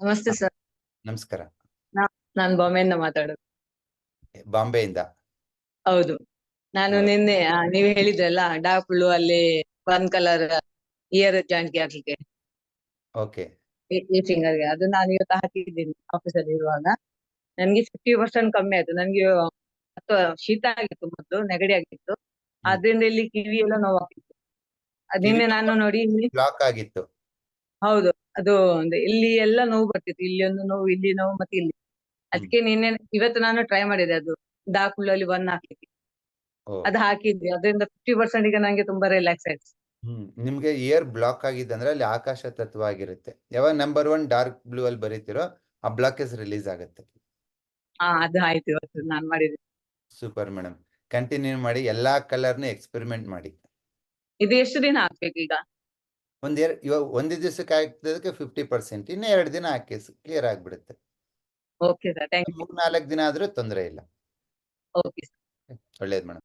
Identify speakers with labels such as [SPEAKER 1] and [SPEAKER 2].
[SPEAKER 1] ನಮಸ್ತೆ ಸರ್.
[SPEAKER 2] ನಮಸ್ಕಾರ.
[SPEAKER 1] ನಾನ್ ಬಾಂಬೆಯಿಂದ ಮಾತಾಡೋದು.
[SPEAKER 2] ಬಾಂಬೆಯಿಂದ?
[SPEAKER 1] ಹೌದು. ನಾನು ನಿನ್ನೆ ಆ, ನೀವು ಹೇಳಿದ್ರಲ್ಲ ಡಾಕ್ಳು ಅಲ್ಲಿ ಒನ್ ಕಲರ್ ಇಯರ್ ಜಾಯಿಂಟ್ಗೆ ಹಾಕ್ಲಿಕ್ಕೆ.
[SPEAKER 2] ಓಕೆ.
[SPEAKER 1] ಈ- ಫಿಂಗರ್ finger ಗೆ. ಅದು ನಾನು ಇವತ್ತು ಹಾಕಿದ್ದೀನಿ ಆಫೀಸ್ ಅಲ್ಲಿ ಇರುವಾಗ. ನನ್ಗೆ ಫಿಫ್ಟಿ ಪರ್ಸೆಂಟ್ ಕಮ್ಮಿ ಆಯ್ತು. ನನ್ಗೆ ಅಥವಾ ಶೀತ ಆಗಿತ್ತು ಮತ್ತು ನೆಗಡಿ ಆಗಿತ್ತು. ಆದ್ರಿಂದ ಇಲ್ಲಿ ಕಿವಿ ಎಲ್ಲ ನೋವಾಗಿತ್ತು ಅದ್ ನಿನ್ನೆ ನಾನು ನೋಡಿ ಇಲ್ಲಿ
[SPEAKER 2] ಬ್ಲಾಕ್ ಆಗಿತ್ತು.
[SPEAKER 1] ಹೌದು. ಅದು ಒಂದು ಇಲ್ಲಿ ಎಲ್ಲ ನೋವು ಬರ್ತಿತ್ತು. ಇಲ್ಲಿ ಒಂದು ನೋವು ಇಲ್ಲಿ ನೋವು ಮತ್ತೆ ಇಲ್ಲಿ. ಅದಕ್ಕೆ ನಿನ್ನೆ ಇವತ್ತು ನಾನು ಟ್ರೈ ಮಾಡಿದೆ ಅದು ಡಾಕ್ಳು ಅಲ್ಲಿ ಒನ್ ಹಾಕ್ಲಿಕ್ಕೆ ಅದ್ ಹಾಕಿದ್ವಿ. ಅದರಿಂದ ಫಿಫ್ಟಿ ಪರ್ಸೆಂಟ್ಗೆ ನಂಗೆ ತುಂಬಾ ರಿಲ್ಯಾಕ್ಸ್ ಆಯ್ತು.
[SPEAKER 2] ಹ್ಮ್. ನಿಮ್ಗೆ ಏರ್ ಬ್ಲಾಕ್ ಆಗಿದೆ ಅಂದ್ರೆ ಅಲ್ಲಿ ಆಕಾಶ ತತ್ವ ಆಗಿರುತ್ತೆ ಯಾವಾಗ ನಂಬರ್ ಒನ್ ಡಾರ್ಕ್ ಬ್ಲೂ ಅಲ್ಲಿ ಬರೀತಿರೋ ಆ ಬ್ಲಾಕೇಜ್ ರಿಲೀಸ್ ಆಗುತ್ತೆ.
[SPEAKER 1] ಹಾ ಅದು ಆಯ್ತು ಇವತ್ತು ನಾನ್ ಮಾಡಿದೆ
[SPEAKER 2] ಸೂಪರ್ ಮೇಡಮ್ ಕಂಟಿನ್ಯೂ ಮಾಡಿ ಎಲ್ಲಾ ಕಲರ್ ಎಕ್ಸ್ಪೆರಿಮೆಂಟ್ ಮಾಡಿ.
[SPEAKER 1] ಇದು ಎಷ್ಟು ದಿನ ಹಾಕ್ಬೇಕು ಈಗ?
[SPEAKER 2] ಒಂದ್ ಇವಾಗ ಒಂದೇ ದಿವಸಕ್ಕೆ ಹಾಕಿದ್ದಕ್ಕೆ ಫಿಫ್ಟಿ ಪರ್ಸೆಂಟ್ ಇನ್ನು ಎರಡು ದಿನ ಹಾಕಿ ಕ್ಲಿಯರ್ ಆಗಿಬಿಡುತ್ತೆ. ಮೂರ್ ನಾಲ್ಕು ದಿನ ಆದ್ರೂ ತೊಂದರೆ ಇಲ್ಲ.
[SPEAKER 1] ಓಕೆ
[SPEAKER 2] ಒಳ್ಳೇದು ಮೇಡಮ್